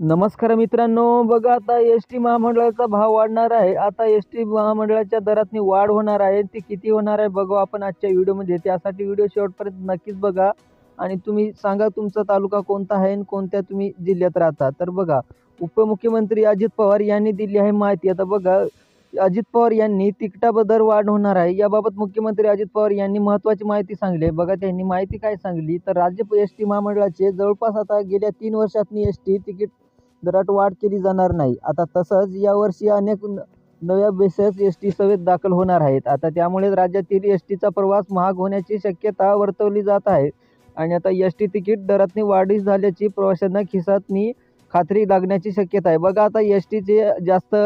नमस्कार मित्रांनो बघा आता एस टी महामंडळाचा भाव वाढणार आहे. आता एस टी महामंडळाच्या दरातनी वाढ होणार आहे. ती किती होणार आहे बघू आपण आजच्या व्हिडिओमध्ये. त्यासाठी व्हिडिओ शेवटपर्यंत नक्कीच बघा. आणि तुम्ही सांगा तुमचा तालुका कोणता आहे आणि कोणत्या तुम्ही जिल्ह्यात राहता. तर बघा उपमुख्यमंत्री अजित पवार यांनी दिली आहे माहिती. आता बघा अजित पवार यांनी तिकिटाबद्दल वाढ होणार आहे. याबाबत मुख्यमंत्री अजित पवार यांनी महत्त्वाची माहिती सांगली आहे. बघा त्यांनी माहिती काय सांगली तर राज्य एस टी महामंडळाचे जवळपास आता गेल्या तीन वर्षातनी एस टी तिकीट दरात वाढ केली जाणार नाही. आता तसंच यावर्षी अनेक न- नव्या बेसेस एस टी सेवेत दाखल होणार आहेत. आता त्यामुळे राज्यातील एस टीचा प्रवास महाग होण्याची शक्यता वर्तवली जात आहे. आणि आता एस टी तिकीट दरातनी वाढीस झाल्याची प्रवाशांना खिसातनी खात्री लागण्याची शक्यता आहे. बघा आता एस टीचे जास्त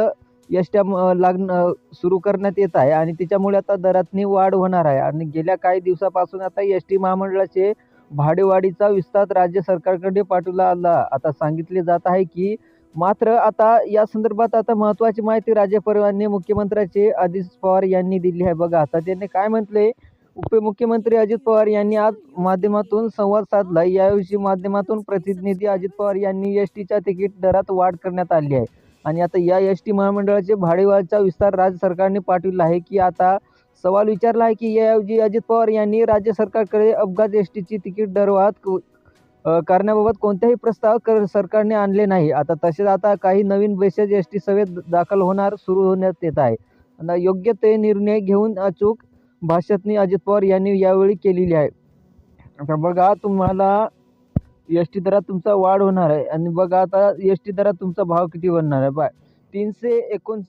एस ट्या लागणं सुरू करण्यात येत आहे. आणि त्याच्यामुळे आता दरातनी वाढ होणार आहे. आणि गेल्या काही दिवसापासून आता एस टी महामंडळाचे भाडेवाढीचा विस्तार राज्य सरकारकडे पाठवला आला. आता सांगितले जात आहे की मात्र आता या संदर्भात आता महत्त्वाची माहिती राज्य परिवहनने मुख्यमंत्र्याचे अजित पवार यांनी दिली आहे. बघा आता त्यांनी काय म्हटले? उपमुख्यमंत्री अजित पवार यांनी आज माध्यमातून संवाद साधला. याविषयी माध्यमातून प्रतिनिधी अजित पवार यांनी एस टीच्या तिकीट दरात वाढ करण्यात आली आहे. आणि आता या एस टी महामंडळाचे भाडेवाढीचा विस्तार राज्य सरकारने पाठविला आहे की आता सवाल विचारला आहे की याऐवजी अजित पवार यांनी राज्य सरकारकडे अपघात एस टीची तिकीट दरवाढ करण्याबाबत कोणताही प्रस्ताव कर सरकारने आणले नाही. आता तसेच आता काही नवीन बेसेस एस टी सेवेत दाखल होणार सुरू होण्यात येत आहे. आता योग्य ते निर्णय घेऊन अचूक भाषातनी अजित पवार यांनी यावेळी केलेली आहे. आता बघा तुम्हाला एस टी दरात तुमचा वाढ होणार आहे. आणि बघा आता एस टी दरात तुमचा भाव किती बनणार आहे. बाय तीनशे एकोण